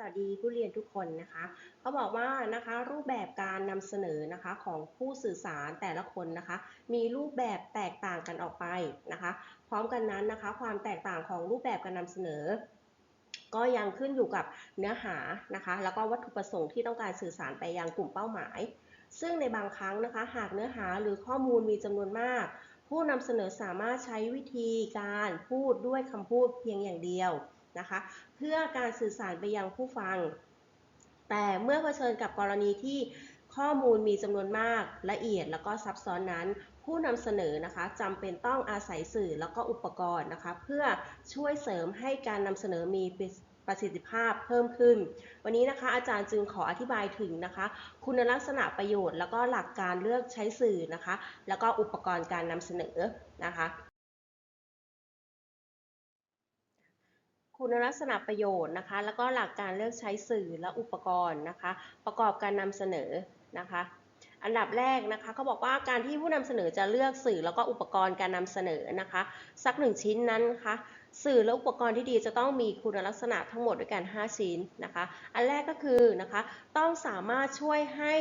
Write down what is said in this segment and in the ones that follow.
สวัสดีผู้เรียนทุกคนนะคะเขาบอกว่านะคะรูปแบบการนำเสนอนะคะของผู้สื่อสารแต่ละคนนะคะ มีรูปแบบแตกต่างกันออกไปนะคะ พร้อมกันนั้นนะคะ ความแตกต่างของรูปแบบการนำเสนอ ก็ยังขึ้นอยู่กับเนื้อหานะคะ แล้วก็วัตถุประสงค์ที่ต้องการสื่อสารไปยังกลุ่มเป้าหมาย ซึ่งในบางครั้งนะคะ หากเนื้อหาหรือข้อมูลมีจำนวนมาก ผู้นำเสนอสามารถใช้วิธีการพูดด้วยคำพูดเพียงอย่างเดียวนะคะ เพื่อการสื่อสารไปยังผู้ฟัง แต่เมื่อเผชิญกับกรณีที่ข้อมูลมีจำนวนมากละเอียดแล้วก็ซับซ้อนนั้น ผู้นำเสนอนะคะจำเป็นต้องอาศัยสื่อแล้วก็อุปกรณ์นะคะเพื่อช่วยเสริมให้การนำเสนอมีประสิทธิภาพเพิ่มขึ้น วันนี้นะคะอาจารย์จึงขออธิบายถึงนะคะ คุณลักษณะประโยชน์ แล้วก็หลักการเลือกใช้สื่อนะคะ แล้วก็อุปกรณ์การนำเสนอนะคะ คุณลักษณะประโยชน์นะคะ แล้วก็หลักการเลือกใช้สื่อและอุปกรณ์นะคะ ประกอบการนำเสนอนะคะ อันดับแรกนะคะเขาบอกว่าการที่ผู้นำเสนอจะเลือกสื่อแล้วก็อุปกรณ์การนำเสนอนะคะ สักหนึ่งชิ้นนั้นนะคะสื่อและอุปกรณ์ที่ดีจะต้องมีคุณลักษณะทั้งหมดด้วยกัน 5 ชิ้นนะคะ อันแรกก็คือนะคะ ต้องสามารถช่วยให้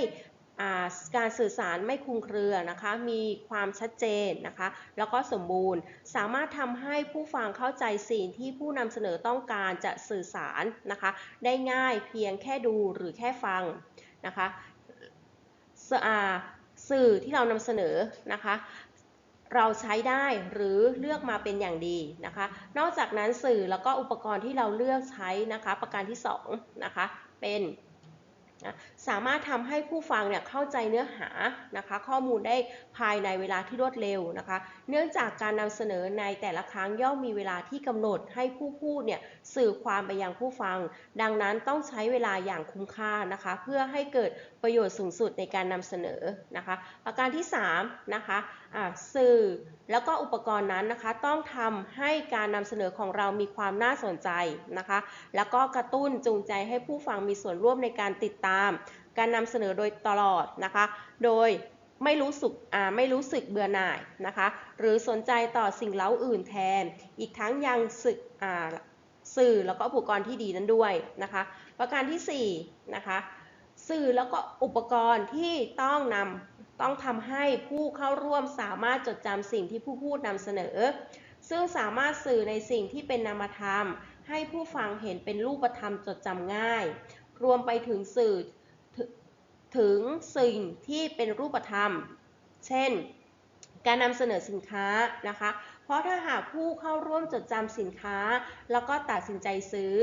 การสื่อสารไม่คลุมเครือนะคะ มีความชัดเจนนะคะ แล้วก็สมบูรณ์ สามารถทำให้ผู้ฟังเข้าใจสิ่งที่ผู้นำเสนอต้องการจะสื่อสารนะคะ ได้ง่ายเพียงแค่ดูหรือแค่ฟังนะคะสื่อที่เรานำเสนอนะคะ เราใช้ได้หรือเลือกมาเป็นอย่างดีนะคะ นอกจากนั้นสื่อแล้วก็อุปกรณ์ที่เราเลือกใช้นะคะ ประการที่2นะคะ เป็น นะสามารถทำให้ผู้ฟังเนี่ยเข้าใจเนื้อหานะคะ ข้อมูลได้ภายในเวลาที่รวดเร็วนะคะ เนื่องจากการนำเสนอในแต่ละครั้งย่อมมีเวลาที่กำหนดให้ผู้พูดเนี่ยสื่อความไปยังผู้ฟัง ดังนั้นต้องใช้เวลาอย่างคุ้มค่านะคะ เพื่อให้เกิดประโยชน์สูงสุดในการนำเสนอนะคะ ประการที่3นะคะสื่อแล้วก็อุปกรณ์นั้นนะคะ ต้องทำให้การนำเสนอของเรามีความน่าสนใจนะคะ แล้วก็กระตุ้นจูงใจให้ผู้ฟังมีส่วนร่วมในการติดตาม การนำเสนอโดยตลอดนะคะ โดยไม่รู้สึกไม่รู้สึกเบื่อหน่ายนะคะ หรือสนใจต่อสิ่งเล้าอื่นแทน อีกทั้งยังสึกสื่อแล้วก็อุปกรณ์ที่ดีนั้นด้วยนะคะ ประการที่4นะคะ สื่อแล้วก็อุปกรณ์ที่ต้องนำต้องทำให้ผู้เข้าร่วมสามารถจดจำสิ่งที่ผู้พูดนำเสนอ ซึ่งสามารถสื่อในสิ่งที่เป็นนามธรรม ให้ผู้ฟังเห็นเป็นรูปธรรมจดจำง่าย รวมไปถึงสื่อถึงสิ่งที่เป็นรูปธรรม เช่น การนำเสนอสินค้านะคะ เพราะถ้าหากผู้เข้าร่วมจดจำสินค้า แล้วก็ตัดสินใจซื้อ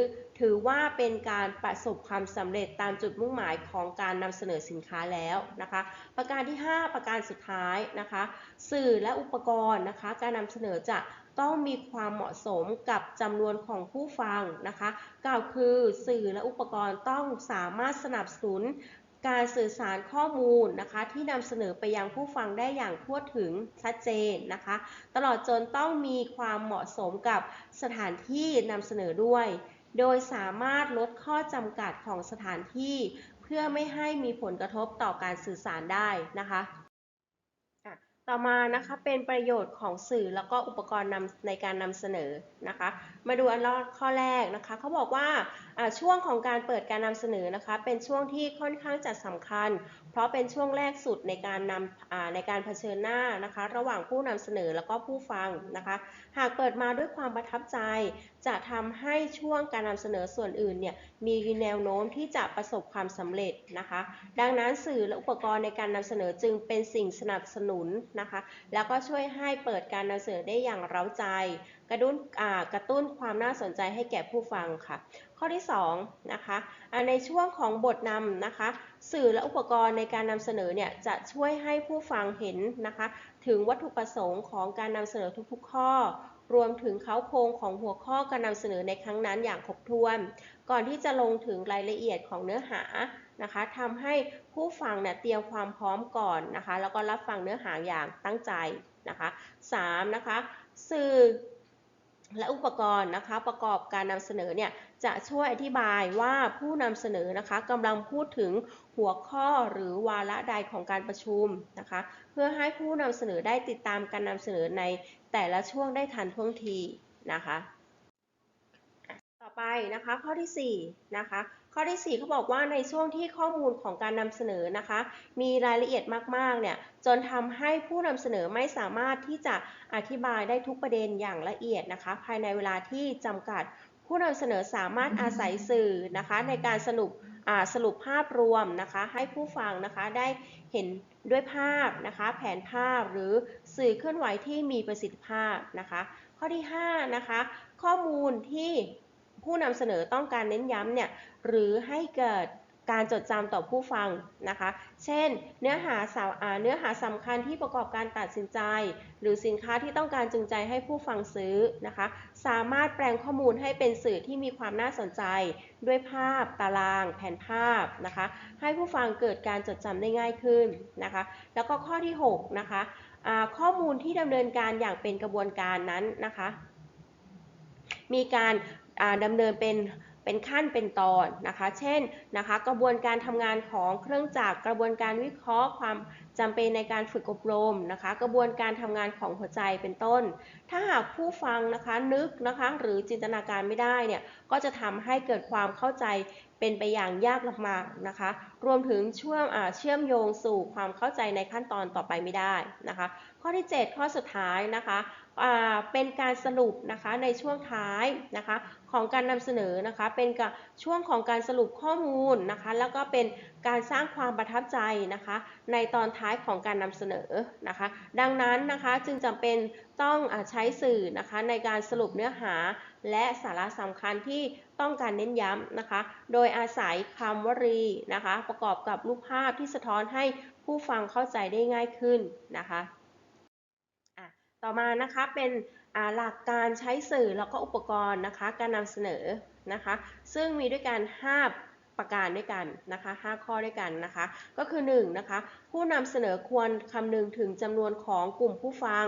ถือว่าเป็นการประสบความสำเร็จตามจุดมุ่งหมายของการนำเสนอสินค้าแล้วนะคะ ประการที่ 5 ประการสุดท้ายนะคะ สื่อและอุปกรณ์นะคะ การนำเสนอจะต้องมีความเหมาะสมกับจำนวนของผู้ฟังนะคะ กล่าวคือสื่อและอุปกรณ์ต้องสามารถสนับสนุน การสื่อสารข้อมูลนะคะ ที่นำเสนอไปยังผู้ฟังได้อย่างทั่วถึงชัดเจนนะคะ ตลอดจนต้องมีความเหมาะสมกับสถานที่นำเสนอด้วย โดยสามารถลดข้อจำกัดของสถานที่ เพื่อไม่ให้มีผลกระทบต่อการสื่อสารได้นะคะต่อมานะคะเป็นประโยชน์ของสื่อแล้วก็อุปกรณ์นำในการนำเสนอนะคะ มาดูอันข้อแรกนะคะเขาบอกว่าช่วงของการเปิดการนำเสนอนะคะ เป็นช่วงที่ค่อนข้างจะสำคัญ เพราะเป็นช่วงแรกสุดในการนำในการเผชิญหน้านะคะ ระหว่างผู้นำเสนอแล้วก็ผู้ฟังนะคะ หากเปิดมาด้วยความประทับใจ จะทำให้ช่วงการนำเสนอส่วนอื่นเนี่ยมีแนวโน้มที่จะประสบความสำเร็จนะคะ ดังนั้นสื่อและอุปกรณ์ในการนำเสนอจึงเป็นสิ่งสนับสนุนนะคะ แล้วก็ช่วยให้เปิดการนำเสนอได้อย่างเร้าใจ กระตุ้นกระตุ้นความน่าสนใจให้แก่ผู้ฟังค่ะ ข้อที่2นะคะในช่วงของบทนำนะคะ สื่อและอุปกรณ์ในการนำเสนอเนี่ยจะช่วยให้ผู้ฟังเห็นนะคะ ถึงวัตถุประสงค์ของการนำเสนอทุกๆ ข้อ รวมถึงเขาโครงของหัวข้อการนำเสนอในครั้งนั้นอย่างครบถ้วน ก่อนที่จะลงถึงรายละเอียดของเนื้อหานะคะทำให้ผู้ฟังเนี่ยเตรียมความพร้อมก่อนนะคะ แล้วก็รับฟังเนื้อหาอย่างตั้งใจนะคะ 3. นะคะ สื่อ และอุปกรณ์นะคะประกอบการนำเสนอเนี่ยจะช่วยอธิบายว่าผู้นำเสนอนะคะกำลังพูดถึงหัวข้อหรือวาระใดของการประชุมนะคะ เพื่อให้ผู้นำเสนอได้ติดตามการนำเสนอในแต่ละช่วงได้ทันท่วงทีนะคะ ต่อไปนะคะข้อที่4นะคะ ข้อที่ 4เขาบอกว่าในช่วงที่ข้อมูลของการนำเสนอนะคะ มีรายละเอียดมากๆเนี่ยจนทำให้ผู้นำเสนอไม่สามารถที่จะอธิบายได้ทุกประเด็นอย่างละเอียดนะคะ ภายในเวลาที่จำกัด ผู้นำเสนอสามารถอาศัยสื่อนะคะ ในการสรุปสรุปภาพรวมนะคะ ให้ผู้ฟังนะคะได้เห็นด้วยภาพนะคะ แผนภาพหรือสื่อเคลื่อนไหวที่มีประสิทธิภาพนะคะ ข้อที่5นะคะข้อมูลที่ผู้นำเสนอต้องการเน้นย้ำเนี่ย หรือให้เกิดการจดจำต่อผู้ฟังนะคะ เช่น เนื้อหาสาเนื้อหาสำคัญที่ประกอบการตัดสินใจ หรือสินค้าที่ต้องการจูงใจให้ผู้ฟังซื้อนะคะ สามารถแปลงข้อมูลให้เป็นสื่อที่มีความน่าสนใจ ด้วยภาพ ตาราง แผนภาพนะคะ ให้ผู้ฟังเกิดการจดจำได้ง่ายขึ้นนะคะ แล้วก็ข้อที่ 6 นะคะข้อมูลที่ดำเนินการอย่างเป็นกระบวนการนั้นนะคะ มีการดำเนินเป็น เป็นขั้นเป็นตอนนะคะ เช่นนะคะกระบวนการทำงานของเครื่องจักรกระบวนการวิเคราะห์ความจำเป็นในการฝึกอบรมนะคะ กระบวนการทำงานของหัวใจเป็นต้น ถ้าหากผู้ฟังนะคะนึกนะคะหรือจินตนาการไม่ได้เนี่ยก็จะทำให้เกิดความเข้าใจเป็นไปอย่างยากลำบากนะคะ รวมถึงเชื่อมอ่าเชื่อมโยงสู่ความเข้าใจในขั้นตอนต่อไปไม่ได้นะคะ ข้อที่ 7 ข้อสุดท้ายนะคะ เป็นการสรุปนะคะในช่วงท้ายนะคะของการนำเสนอนะคะ เป็นกับช่วงของการสรุปข้อมูลนะคะ แล้วก็เป็นการสร้างความประทับใจนะคะ ในตอนท้ายของการนำเสนอนะคะ ดังนั้นนะคะจึงจำเป็นต้องอใช้สื่อนะคะในการสรุปเนื้อหาและสาระสำคัญที่ต้องการเน้นย้ำนะคะ โดยอาศัยคำวลีนะคะ ประกอบกับรูปภาพที่สะท้อนให้ผู้ฟังเข้าใจได้ง่ายขึ้นนะคะ ต่อมานะคะเป็นหลักการใช้สื่อแล้วก็อุปกรณ์นะคะการนำเสนอนะคะ ซึ่งมีด้วยกัน 5ประการด้วยกันนะคะ 5 ข้อด้วยกันนะคะ ก็คือ1นะคะ ผู้นำเสนอควรคำนึงถึงจำนวนของกลุ่มผู้ฟัง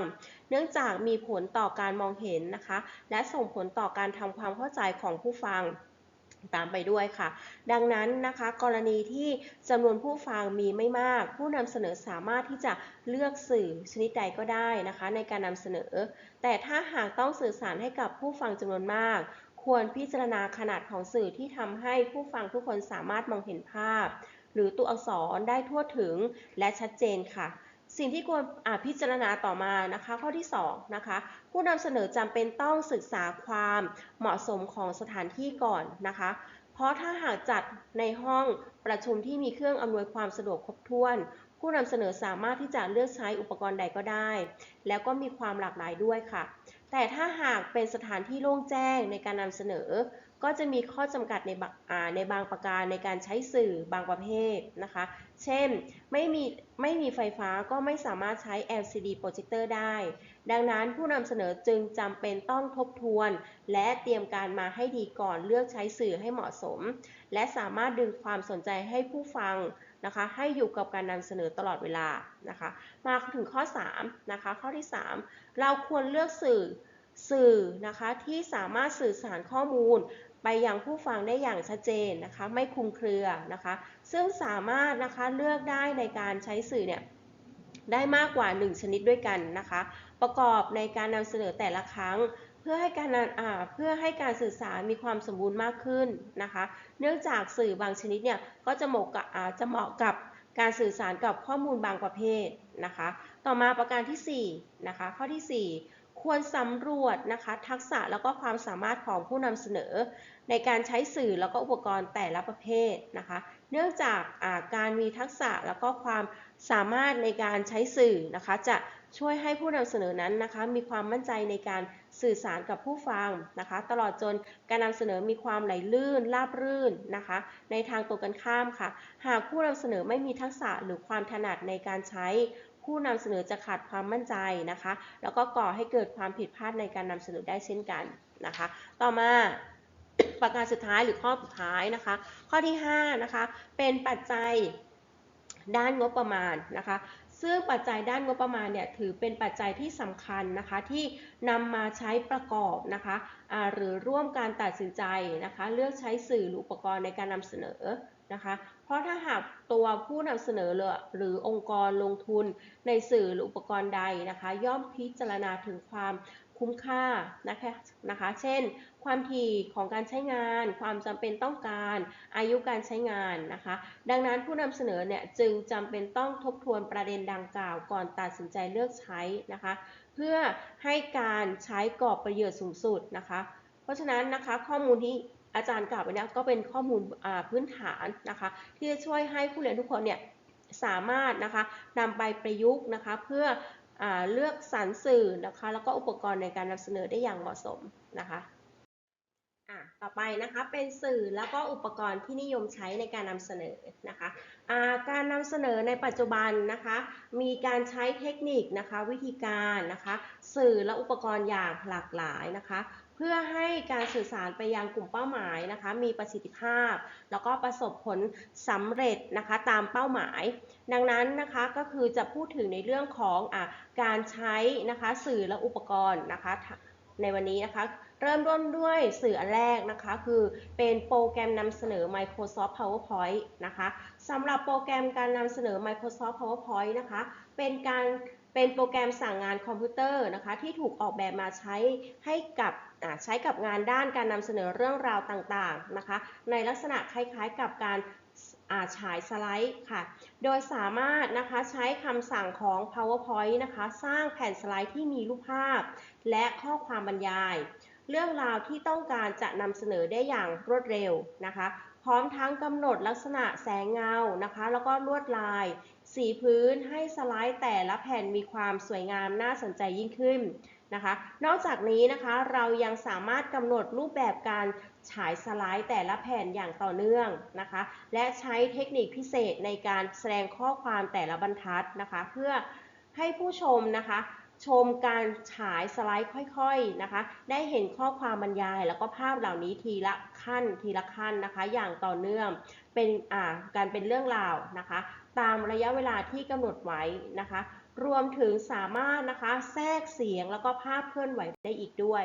เนื่องจากมีผลต่อการมองเห็นนะคะ และส่งผลต่อการทำความเข้าใจของผู้ฟัง ตามไปด้วยค่ะ ดังนั้นนะคะ กรณีที่จำนวนผู้ฟังมีไม่มาก ผู้นำเสนอสามารถที่จะเลือกสื่อชนิดใดก็ได้นะคะ ในการนำเสนอ แต่ถ้าหากต้องสื่อสารให้กับผู้ฟังจำนวนมาก ควรพิจารณาขนาดของสื่อที่ทำให้ผู้ฟังทุกคนสามารถมองเห็นภาพ หรือตัวอักษรได้ทั่วถึงและชัดเจนค่ะ สิ่งที่ควรพิจารณาต่อมานะคะ ข้อที่2นะคะผู้นำเสนอจำเป็นต้องศึกษาความเหมาะสมของสถานที่ก่อนนะคะ เพราะถ้าหากจัดในห้องประชุมที่มีเครื่องอำนวยความสะดวกครบถ้วน ผู้นำเสนอสามารถที่จะเลือกใช้อุปกรณ์ใดก็ได้ แล้วก็มีความหลากหลายด้วยค่ะ แต่ถ้าหากเป็นสถานที่โล่งแจ้งในการนำเสนอ ก็จะมีข้อจำกัดในบางในบางประการในการใช้สื่อบางประเภทนะคะ เช่น ไม่มีไม่มีไฟฟ้าก็ไม่สามารถใช้ LCD โปรเจคเตอร์ได้ ดังนั้นผู้นำเสนอจึงจำเป็นต้องทบทวน และเตรียมการมาให้ดีก่อนเลือกใช้สื่อให้เหมาะสม และสามารถดึงความสนใจให้ผู้ฟังนะคะ ให้อยู่กับการนำเสนอตลอดเวลานะคะ มาถึงข้อ3นะคะ ข้อที่ 3 เราควรเลือกสื่อสื่อนะคะที่สามารถสื่อสารข้อมูล ไปยังผู้ฟังได้อย่างชัดเจนนะคะ ไม่คลุมเครือนะคะ ซึ่งสามารถนะคะเลือกได้ในการใช้สื่อเนี่ยได้มากกว่า 1 ชนิดด้วยกันนะคะ ประกอบในการนำเสนอแต่ละครั้ง เพื่อให้การอ่าเพื่อให้การสื่อสารมีความสมบูรณ์มากขึ้นนะคะ เนื่องจากสื่อบางชนิดเนี่ยก็จะเหมาะกับจะเหมาะกับการสื่อสารกับข้อมูลบางประเภทนะคะ ต่อมาประการที่4นะคะข้อที่ 4 ควรสำรวจนะคะ ทักษะแล้วก็ความสามารถของผู้นำเสนอ ในการใช้สื่อแล้วก็อุปกรณ์แต่ละประเภทนะคะ เนื่องจากาการมีทักษะแล้วก็ความสามารถในการใช้สื่อนะคะ จะช่วยให้ผู้นำเสนอนั้นนะคะ มีความมั่นใจในการสื่อสารกับผู้ฟังนะคะ ตลอดจนการนำเสนอมีความไหลลื่นราบรื่นนะคะ ในทางตรงกันข้ามค่ะ หากผู้นำเสนอไม่มีทักษะหรือความถนัดในการใช้ ผู้นำเสนอจะขาดความมั่นใจนะคะ แล้วก็ก่อให้เกิดความผิดพลาดในการนำเสนอได้เช่นกันนะคะ ต่อมาประการสุดท้ายหรือข้อสุดท้ายนะคะ ข้อที่5นะคะเป็นปัจจัยด้านงบประมาณนะคะ ซึ่งปัจจัยด้านงบประมาณเนี่ยถือเป็นปัจจัยที่สำคัญนะคะที่นำมาใช้ประกอบนะคะะหรือร่วมการตัดสินใจนะคะ เลือกใช้สื่อหรืออุปกรณ์ในการนำเสนอ นะคะ เพราะถ้าหากตัวผู้นำเสนอหรือองค์กรลงทุนในสื่อหรืออุปกรณ์ใดนะคะ ย่อมพิจารณาถึงความคุ้มค่านะคะนะคะ เช่น ความถี่ของการใช้งาน ความจำเป็นต้องการ อายุการใช้งานนะคะ ดังนั้นผู้นำเสนอเนี่ยจึงจำเป็นต้องทบทวนประเด็นดังกล่าวก่อนตัดสินใจเลือกใช้นะคะ เพื่อให้การใช้ก่อประโยชน์สูงสุดนะคะ เพราะฉะนั้นนะคะข้อมูลที่ อาจารย์กล่าวไปเนี่ยก็เป็นข้อมูลพื้นฐานนะคะ ที่จะช่วยให้ผู้เรียนทุกคนเนี่ยสามารถนะคะนำไปประยุกต์นะคะเพื่ออเลือกสรรสื่อนะคะ แล้วก็อุปกรณ์ในการนำเสนอได้อย่างเหมาะสมนะคะอะต่อไปนะคะเป็นสื่อแล้วก็อุปกรณ์ที่นิยมใช้ในการนำเสนอนะคะอ่าการนำเสนอในปัจจุบันนะคะ มีการใช้เทคนิคนะคะ วิธีการนะคะ สื่อและอุปกรณ์อย่างหลากหลายนะคะ เพื่อให้การสื่อสารไปยังกลุ่มเป้าหมายนะคะ มีประสิทธิภาพ แล้วก็ประสบผลสำเร็จนะคะตามเป้าหมาย ดังนั้นนะคะก็คือจะพูดถึงในเรื่องของอการใช้นะคะสื่อและอุปกรณ์นะคะในวันนี้นะคะเริ่มต้นด้วยสื่ออันแรกนะคะ คือเป็นโปรแกรมนำเสนอ Microsoft PowerPoint นะคะสำหรับโปรแกรมการนำเสนอ Microsoft PowerPoint นะคะ เป็นการ เป็นโปรแกรมสั่งงานคอมพิวเตอร์นะคะที่ถูกออกแบบมาใช้ให้กับใช้กับงานด้านการนำเสนอเรื่องราวต่างๆนะคะ ในลักษณะคล้ายๆกับการอาฉายสไลด์ค่ะ โดยสามารถนะคะใช้คำสั่งของ PowerPoint นะคะ สร้างแผ่นสไลด์ที่มีรูปภาพ และข้อความบรรยาย เรื่องราวที่ต้องการจะนำเสนอได้อย่างรวดเร็วนะคะ พร้อมทั้งกำหนดลักษณะแสงเงานะคะ แล้วก็ลวดลาย สีพื้นให้สไลด์แต่ละแผ่นมีความสวยงามน่าสนใจยิ่งขึ้นนะคะ นอกจากนี้นะคะเรายังสามารถกำหนดรูปแบบการฉายสไลด์แต่ละแผ่นอย่างต่อเนื่องนะคะ และใช้เทคนิคพิเศษในการแสดงข้อความแต่ละบรรทัดนะคะ เพื่อให้ผู้ชมนะคะชมการฉายสไลด์ค่อยๆนะคะ ได้เห็นข้อความบรรยาย แล้วก็ภาพเหล่านี้ทีละขั้นทีละขั้นนะคะ อย่างต่อเนื่องเป็นการเป็นเรื่องราวนะคะ ตามระยะเวลาที่กำหนดไว้นะคะ รวมถึงสามารถนะคะแทรกเสียงแล้วก็ภาพเคลื่อนไหวได้อีกด้วย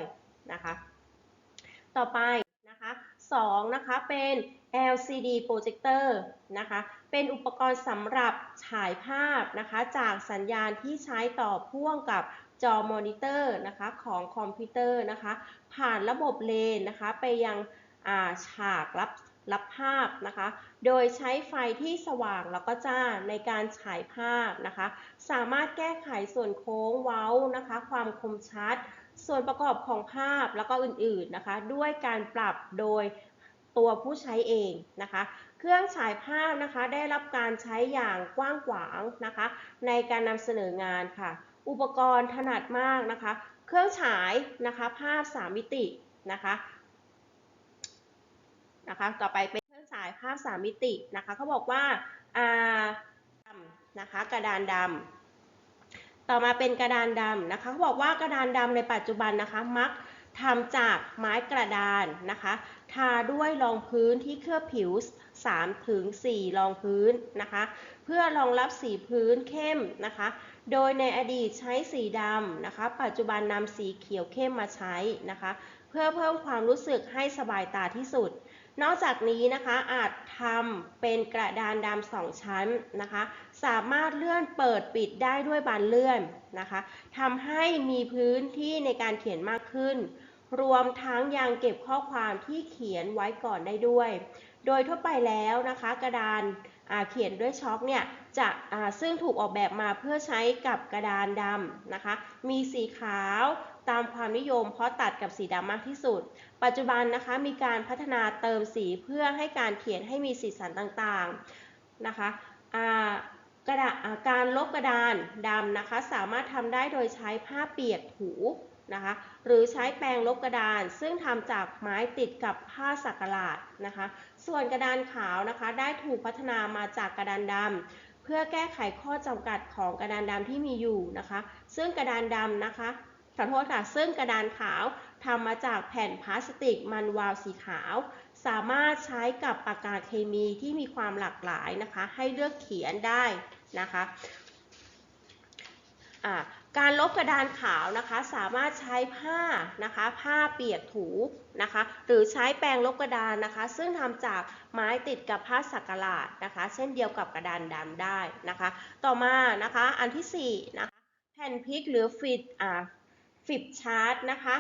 นะคะ ต่อไปนะคะสองนะคะเป็น LCD projector นะคะ เป็นอุปกรณ์สำหรับฉายภาพนะคะ จากสัญญาณที่ใช้ต่อพ่วงกับจอมอนิเตอร์นะคะของคอมพิวเตอร์นะคะ ผ่านระบบเลนนะคะ ไปยังอ่าฉากรับ รับภาพนะคะ โดยใช้ไฟที่สว่างแล้วก็จ้าในการฉายภาพนะคะ สามารถแก้ไขส่วนโค้งเว้านะคะ ความคมชัด ส่วนประกอบของภาพแล้วก็อื่นๆนะคะ ด้วยการปรับโดยตัวผู้ใช้เองนะคะ เครื่องฉายภาพนะคะได้รับการใช้อย่างกว้างขวางนะคะ ในการนำเสนองานค่ะ อุปกรณ์ถนัดมากนะคะ เครื่องฉายนะคะภาพ 3 มิตินะคะ นะคะ ต่อไปเป็นเครื่องฉายภาพ3มิตินะคะเขาบอกว่าอาดำนะคะ กระดานดำต่อมาเป็นกระดานดำนะคะเขาบอกว่ากระดานดำในปัจจุบันนะคะ มักทำจากไม้กระดานนะคะ ทาด้วยรองพื้นที่เคลือบผิว3ถึง4รองพื้นนะคะ เพื่อรองรับสีพื้นเข้มนะคะ โดยในอดีตใช้สีดำนะคะ ปัจจุบันนำสีเขียวเข้มมาใช้นะคะ เพื่อเพิ่มความรู้สึกให้สบายตาที่สุด นอกจากนี้นะคะอาจทำเป็นกระดานดำสองชั้นนะคะ สามารถเลื่อนเปิดปิดได้ด้วยบานเลื่อนนะคะทำให้มีพื้นที่ในการเขียนมากขึ้น รวมทั้งยังเก็บข้อความที่เขียนไว้ก่อนได้ด้วย โดยทั่วไปแล้วนะคะ กระดานาเขียนด้วยช็อคเนี่ยจะซึ่งถูกออกแบบมาเพื่อใช้กับกระดานดำนะคะ มีสีขาว ตามความนิยม เพราะตัดกับสีดำมากที่สุด ปัจจุบันนะคะมีการพัฒนาเติมสีเพื่อให้การเขียนให้มีสีสันต่างๆนะคะกระดาษการลบกระดานดำนะคะสามารถทำได้โดยใช้ผ้าเปียกถูนะคะหรือใช้แปรงลบกระดาน ซึ่งทำจากไม้ติดกับผ้าสักหลาดนะคะ ส่วนกระดานขาวนะคะ ได้ถูกพัฒนามาจากกระดานดำเพื่อแก้ไขข้อจำกัดของกระดานดำที่มีอยู่นะคะ ซึ่งกระดานดำนะคะ ขอโทษค่ะซึ่งกระดานขาวทำมาจากแผ่นพลาสติกมันวาวสีขาว สามารถใช้กับปากกาเคมีที่มีความหลากหลายนะคะ ให้เลือกเขียนได้นะคะการลบกระดานขาวนะคะ สามารถใช้ผ้านะคะ ผ้าเปียกถูนะคะ หรือใช้แปรงลบกระดานนะคะ ซึ่งทำจากไม้ติดกับผ้าสักหลาดนะคะ เช่นเดียวกับกระดานดำได้นะคะ ต่อมานะคะอันที่4นะคะแผ่นพลิกหรือฟิตอ่า ฟลิปชาร์ตนะคะ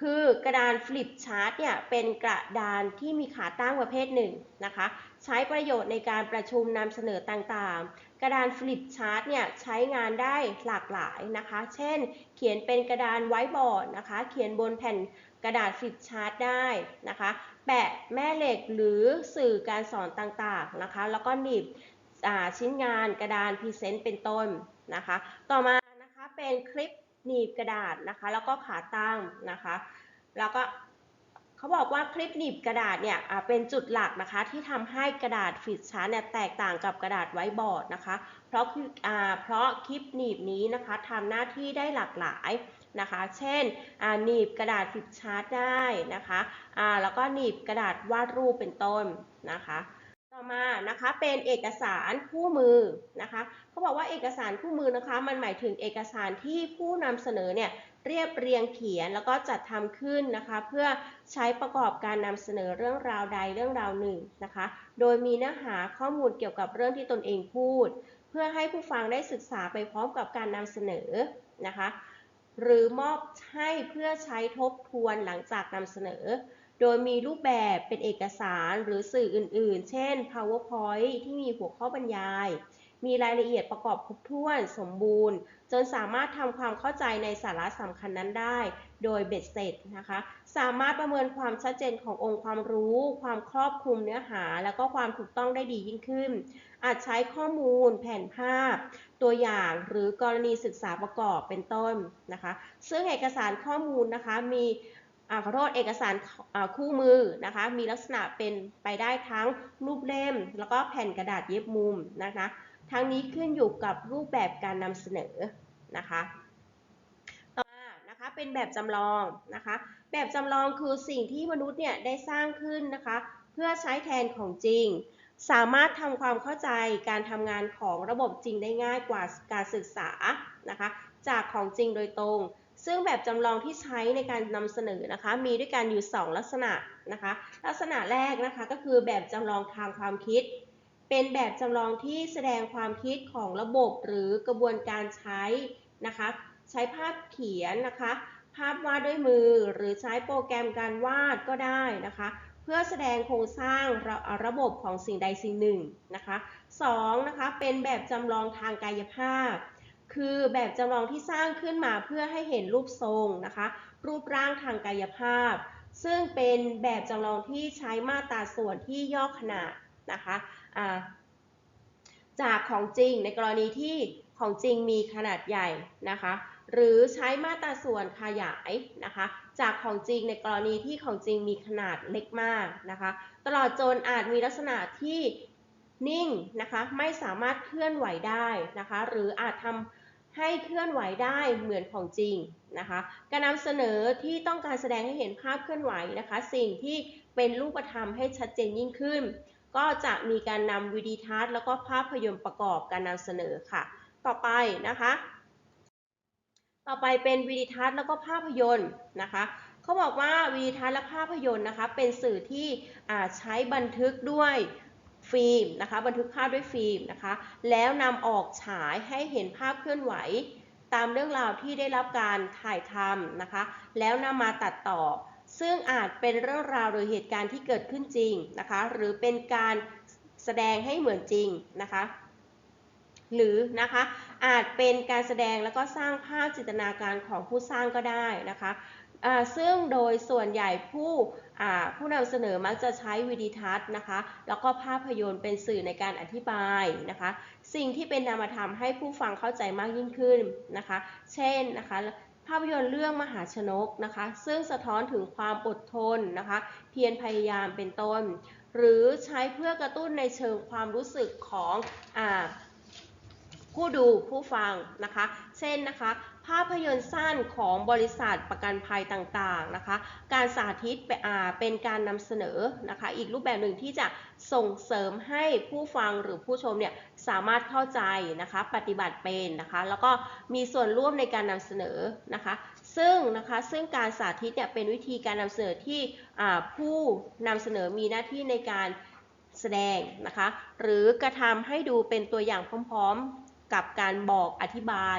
คือกระดานฟลิปชาร์ตเนี่ยเป็นกระดานที่มีขาตั้งประเภทหนึ่งนะคะ ใช้ประโยชน์ในการประชุมนำเสนอต่างๆ กระดานฟลิปชาร์ตเนี่ยใช้งานได้หลากหลายนะคะ เช่น เขียนเป็นกระดานไว้บอร์ดนะคะ เขียนบนแผ่นกระดาษฟลิปชาร์ตได้นะคะ แปะแม่เหล็กหรือสื่อการสอนต่างๆนะคะ แล้วก็หนีบชิ้นงานกระดานพรีเซนต์เป็นต้นนะคะ ต่อมานะคะเป็นคลิป หนีบกระดาษนะคะ แล้วก็ขาตั้งนะคะ แล้วก็เขาบอกว่าคลิปหนีบกระดาษเนี่ยเป็นจุดหลักนะคะ ที่ทำให้กระดาษฟิตชาร์เนี่ยแตกต่างกับกระดาษไว้บอร์ดนะคะ เพราะคืออเพราะคลิปหนีบนี้นะคะทำหน้าที่ได้หลากหลายนะคะ เช่นหนีบกระดาษฟิตชาร์ได้นะคะแล้วก็หนีบกระดาษวาดรูปเป็นต้นนะคะ ต่อมานะคะเป็นเอกสารคู่มือนะคะเขาบอกว่าเอกสารคู่มือนะคะ มันหมายถึงเอกสารที่ผู้นำเสนอเนี่ยเรียบเรียงเขียนแล้วก็จัดทำขึ้นนะคะ เพื่อใช้ประกอบการนำเสนอเรื่องราวใดเรื่องราวหนึ่งนะคะ โดยมีเนื้อหาข้อมูลเกี่ยวกับเรื่องที่ตนเองพูด เพื่อให้ผู้ฟังได้ศึกษาไปพร้อมกับการนำเสนอนะคะ หรือมอบให้เพื่อใช้ทบทวนหลังจากนำเสนอ โดยมีรูปแบบเป็นเอกสารหรือสื่ออื่นๆ เช่น PowerPoint ที่มีหัวข้อบรรยาย มีรายละเอียดประกอบครบถ้วนสมบูรณ์ จนสามารถทำความเข้าใจในสาระสำคัญนั้นได้ โดยเบ็ดเสร็จนะคะ สามารถประเมินความชัดเจนขององค์ความรู้ ความครอบคลุมเนื้อหา แล้วก็ความถูกต้องได้ดียิ่งขึ้น อาจใช้ข้อมูล แผนภาพ ตัวอย่างหรือกรณีศึกษาประกอบเป็นต้นนะคะ ซึ่งเอกสารข้อมูลนะคะมี อขอโทษเอกสารคู่มือนะคะ มีลักษณะเป็นไปได้ทั้งรูปเล่ม แล้วก็แผ่นกระดาษเย็บมุมนะคะ ทั้งนี้ขึ้นอยู่กับรูปแบบการนำเสนอนะคะ ต่อมานะคะเป็นแบบจำลองนะคะ แบบจำลองคือสิ่งที่มนุษย์เนี่ยได้สร้างขึ้นนะคะ เพื่อใช้แทนของจริง สามารถทำความเข้าใจการทำงานของระบบจริงได้ง่ายกว่าการศึกษานะคะ จากของจริงโดยตรง ซึ่งแบบจำลองที่ใช้ในการนำเสนอนะคะ มีด้วยกันอยู่ 2 ลักษณะนะคะ ลักษณะแรกนะคะก็คือแบบจำลองทางความคิด เป็นแบบจำลองที่แสดงความคิดของระบบหรือกระบวนการใช้นะคะ ใช้ภาพเขียนนะคะ ภาพวาดด้วยมือ หรือใช้โปรแกรมการวาดก็ได้นะคะ เพื่อแสดงโครงสร้างระระบบของสิ่งใดสิ่งหนึ่งนะคะสองนะคะ เป็นแบบจำลองทางกายภาพ คือแบบจำลองที่สร้างขึ้นมาเพื่อให้เห็นรูปทรงนะคะ รูปร่างทางกายภาพ ซึ่งเป็นแบบจำลองที่ใช้มาตราส่วนที่ย่อขนาดนะคะอ่าจากของจริงในกรณีที่ของจริงมีขนาดใหญ่นะคะ หรือใช้มาตราส่วนขยายนะคะ จากของจริงในกรณีที่ของจริงมีขนาดเล็กมากนะคะ ตลอดจนอาจมีลักษณะที่นิ่งนะคะ ไม่สามารถเคลื่อนไหวได้นะคะ หรืออาจทำ ให้เคลื่อนไหวได้เหมือนของจริงนะคะการนำเสนอที่ต้องการแสดงให้เห็นภาพเคลื่อนไหวนะคะ สิ่งที่เป็นรูปธรรมให้ชัดเจนยิ่งขึ้น ก็จะมีการนำวิดีทัศน์แล้วก็ภาพยนตร์ประกอบการนำเสนอค่ะ ต่อไปนะคะ ต่อไปเป็นวิดีทัศน์แล้วก็ภาพยนตร์นะคะเขาบอกว่าวิดีทัศน์และภาพยนตร์นะคะ เป็นสื่อที่ใช้บันทึกด้วย ฟิล์มนะคะบันทึกภาพด้วยฟิล์มนะคะ แล้วนำออกฉายให้เห็นภาพเคลื่อนไหว ตามเรื่องราวที่ได้รับการถ่ายทำนะคะ แล้วนำมาตัดต่อ ซึ่งอาจเป็นเรื่องราวหรือเหตุการณ์ที่เกิดขึ้นจริงนะคะ หรือเป็นการแสดงให้เหมือนจริงนะคะหรือนะคะอาจเป็นการแสดงแล้วก็สร้างภาพจินตนาการของผู้สร้างก็ได้นะคะ ซึ่งโดยส่วนใหญ่ผู้ผู้นำเสนอมักจะใช้วิดีทัศน์นะคะ แล้วก็ภาพยนตร์เป็นสื่อในการอธิบายนะคะ สิ่งที่เป็นนามธรรมให้ผู้ฟังเข้าใจมากยิ่งขึ้นนะคะ เช่นนะคะภาพยนตร์เรื่องมหาชนกนะคะ ซึ่งสะท้อนถึงความอดทนนะคะ เพียรพยายามเป็นต้น หรือใช้เพื่อกระตุ้นในเชิงความรู้สึกของอผู้ดูผู้ฟังนะคะ เช่นนะคะ ภาพยนตร์สั้นของบริษัทประกันภัยต่างๆนะคะ การสาธิตเป็นอ่าเป็นการนำเสนอนะคะ อีกรูปแบบหนึ่งที่จะส่งเสริมให้ผู้ฟังหรือผู้ชมเนี่ยสามารถเข้าใจนะคะ ปฏิบัติเป็นนะคะ แล้วก็มีส่วนร่วมในการนำเสนอนะคะ ซึ่งนะคะซึ่งการสาธิตเนี่ยเป็นวิธีการนำเสนอที่ผู้นำเสนอมีหน้าที่ในการแสดงนะคะ หรือกระทำให้ดูเป็นตัวอย่างพร้อม ๆ กับการบอกอธิบาย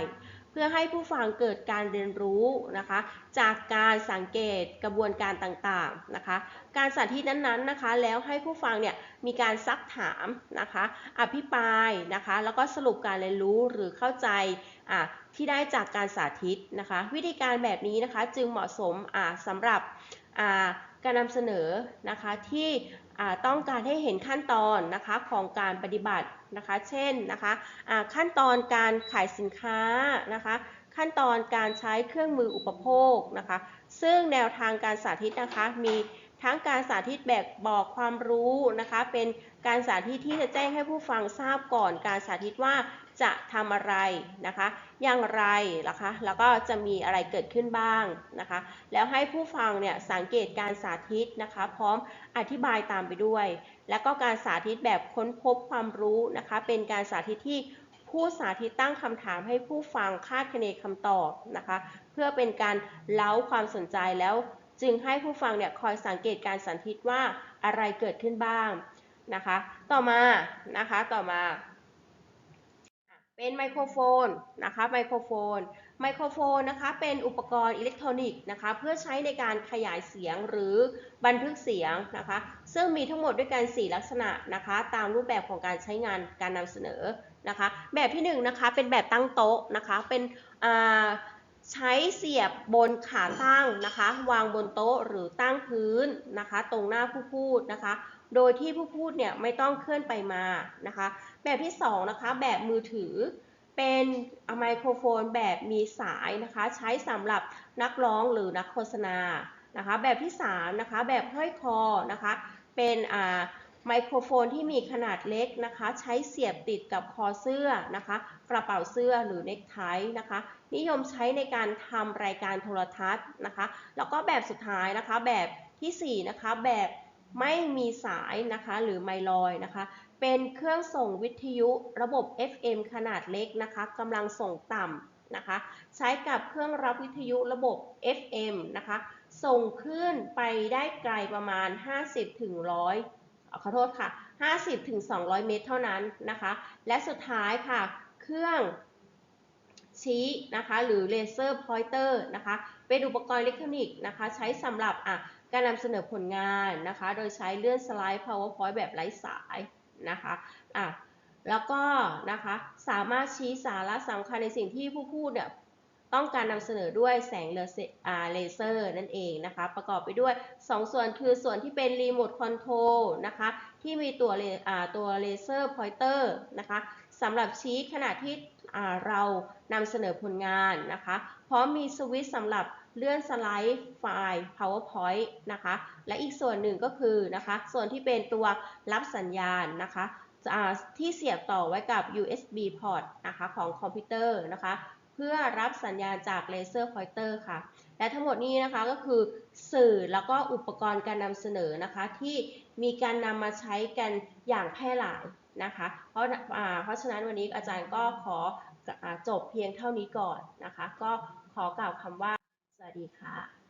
พื่อให้ผู้ฟังเกิดการเรียนรู้นะคะ จากการสังเกตกระบวนการต่างๆนะคะ การสาธิตนั้นๆนะคะ แล้วให้ผู้ฟังเนี่ยมีการซักถามนะคะ อภิปรายนะคะ แล้วก็สรุปการเรียนรู้หรือเข้าใจอ่าที่ได้จากการสาธิตนะคะ วิธีการแบบนี้นะคะจึงเหมาะสมอ่าสำหรับอ่าการนำเสนอนะคะที่ ต้องการให้เห็นขั้นตอนนะคะของการปฏิบัตินะคะ เช่นนะคะขั้นตอนการขายสินค้านะคะ ขั้นตอนการใช้เครื่องมืออุปโภคนะคะ ซึ่งแนวทางการสาธิตนะคะมีทั้งการสาธิตแบบบอกความรู้นะคะ เป็นการสาธิตที่จะแจ้งให้ผู้ฟังทราบก่อนการสาธิตว่า จะทำอะไรนะคะ อย่างไรนะคะ แล้วก็จะมีอะไรเกิดขึ้นบ้างนะคะ แล้วให้ผู้ฟังเนี่ยสังเกตการสาธิตนะคะ พร้อมอธิบายตามไปด้วย แล้วก็การสาธิตแบบค้นพบความรู้นะคะ เป็นการสาธิตที่ผู้สาธิตตั้งคำถามให้ผู้ฟังคาดคะเนคำตอบนะคะ เพื่อเป็นการเล้าความสนใจแล้ว จึงให้ผู้ฟังเนี่ยคอยสังเกตการสาธิตว่าอะไรเกิดขึ้นบ้างนะคะ ต่อมานะคะ ต่อมา เป็นไมโครโฟนนะคะไมโครโฟนไมโครโฟนนะคะเป็นอุปกรณ์อิเล็กทรอนิกส์นะคะเพื่อใช้ในการขยายเสียงหรือบันทึกเสียงนะคะซึ่งมีทั้งหมดด้วยกัน 4 ลักษณะนะคะตามรูปแบบของการใช้งานการนำเสนอนะคะแบบที่1นงนะคะเป็นแบบตั้งโต๊ะนะคะเป็นใช้เสียบบนขาตั้งนะคะวางบนโต๊ะหรือตั้งพื้นนะคะตรงหน้าผู้พูดนะคะโดยที่ผู้พูดเนี่ยไม่ต้องเคลื่อนไปมานะคะ แบบที่2นะคะแบบมือถือเป็นไมโครโฟนแบบมีสายนะคะใช้สำหรับนักร้องหรือนักโฆษณานะคะแบบที่3นะคะแบบห้อยคอนะคะเป็นอ่าไมโครโฟนที่มีขนาดเล็กนะคะใช้เสียบติดกับคอเสื้อนะคะกระเป๋าเสื้อหรือเนคไทนะคะนิยมใช้ในการทำรายการโทรทัศน์นะคะแล้วก็แบบสุดท้ายนะคะแบบทีสี่4นะคะแบบ ไม่มีสายนะคะ หรือไมลอยนะคะ เป็นเครื่องส่งวิทยุระบบ FM ขนาดเล็กนะคะกำลังส่งต่ำนะคะ ใช้กับเครื่องรับวิทยุระบบ FM นะคะ ส่งขึ้นไปได้ไกลประมาณ 50ถึง100ขอโทษค่ะ 50ถึง200 เมตรเท่านั้นนะคะ และสุดท้ายค่ะ เครื่องชี้นะคะ หรือเลเซอร์พอยเตอร์นะคะ เป็นอุปกรณ์อิเล็กทรอนิกส์นะคะ ใช้สำหรับอะ การนำเสนอผลงานนะคะ โดยใช้เลื่อนสไลด์ powerpoint แบบไร้สายนะคะอะแล้วก็นะคะสามารถชี้สาระสำคัญในสิ่งที่ผู้พูดเนี่ยต้องการนำเสนอด้วยแสงเลเซอร์นั่นเองนะคะ ประกอบไปด้วย 2 ส่วนคือส่วนที่เป็นรีโมทคอนโทรลนะคะ ที่มีตัวเล่าตัวเลเซอร์พอยเตอร์นะคะสำหรับชี้ขณะที่เรานำเสนอผลงานนะคะ พร้อมมีสวิตช์สำหรับ เลื่อนสไลด์ไฟล์ powerpoint นะคะ และอีกส่วนหนึ่งก็คือนะคะ ส่วนที่เป็นตัวรับสัญญาณนะคะที่เสียบต่อไว้กับ USB port นะคะของคอมพิวเตอร์นะคะ เพื่อรับสัญญาณจากเลเซอร์พอยเตอร์ค่ะ และทั้งหมดนี้นะคะก็คือสื่อแล้วก็อุปกรณ์การนำเสนอนะคะ ที่มีการนำมาใช้กันอย่างแพร่หลายนะคะ เพราะเพราะฉะนั้นวันนี้อาจารย์ก็ขออจบเพียงเท่านี้ก่อนนะคะ ก็ขอกล่าวคำว่า วัสดีค่ะ